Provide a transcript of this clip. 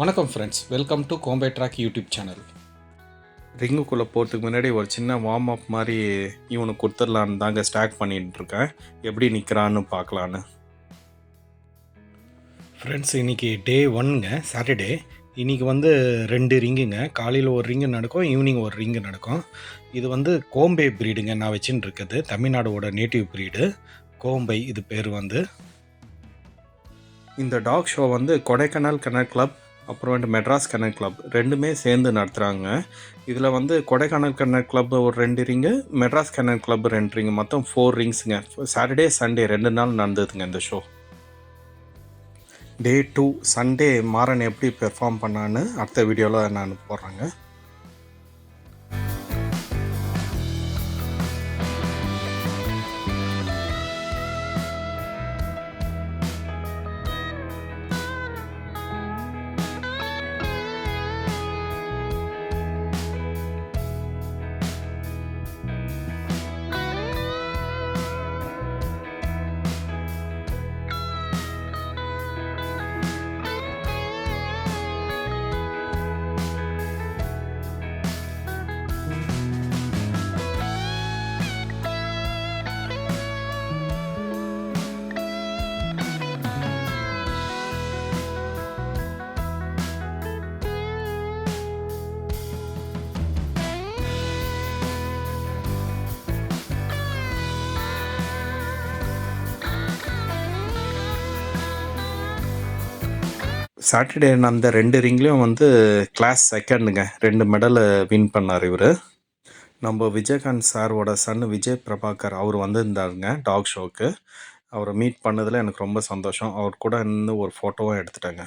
வணக்கம் friends welcome to Kombe track YouTube channel ரிங்குக்குள்ளே போகிறதுக்கு முன்னாடி ஒரு சின்ன வார்ம் அப் மாதிரி இவனுக்கு கொடுத்துடலான்னு தாங்க ஸ்டார்ட் பண்ணிட்டு இருக்கேன். எப்படி நிற்கிறான்னு பார்க்கலான்னு. ஃப்ரெண்ட்ஸ் இன்றைக்கி டே ஒன்னுங்க சாட்டர்டே இன்றைக்கி வந்து ரெண்டு ரிங்குங்க. காலையில் ஒரு ரிங்கு நடக்கும் ஈவினிங் ஒரு ரிங்கு நடக்கும். இது வந்து கோம்பே ப்ரீடுங்க நான் வச்சுன்னு இருக்குது தமிழ்நாடோட நேட்டிவ் ப்ரீடு கோம்பை இது பேர் வந்து. இந்த டாக் ஷோ வந்து கொடைக்கானல் கனல் கிளப் அப்புறம் மெட்ராஸ் கன்னட் கிளப் ரெண்டுமே சேர்ந்து நடத்துகிறாங்க இதில் வந்து கொடைக்கானல் கன்னட் கிளப் ஒரு ரெண்டு ரிங்கு மெட்ராஸ் கன்னட் கிளப் ரெண்டு ரிங்கு மொத்தம் ஃபோர் ரிங்ஸுங்க. சாட்டர்டே சண்டே ரெண்டு நாள் நடந்ததுங்க இந்த show day two Sunday Maran எப்படி பெர்ஃபார்ம் பண்ணான்னு அடுத்த வீடியோவில் நான் போடுறேங்க. சாட்டர்டே அந்த ரெண்டு ரிங்லேயும் வந்து கிளாஸ் செகண்டுங்க ரெண்டு மெடலை வின் பண்ணார் இவர். நம்ம விஜயகாந்த் சாரோட சன் விஜய் பிரபாகர் அவர் வந்திருந்தாருங்க டாக் ஷோக்கு அவரை மீட் பண்ணதில் எனக்கு ரொம்ப சந்தோஷம். அவர் கூட இன்னும் ஒரு ஃபோட்டோவும் எடுத்துட்டேங்க.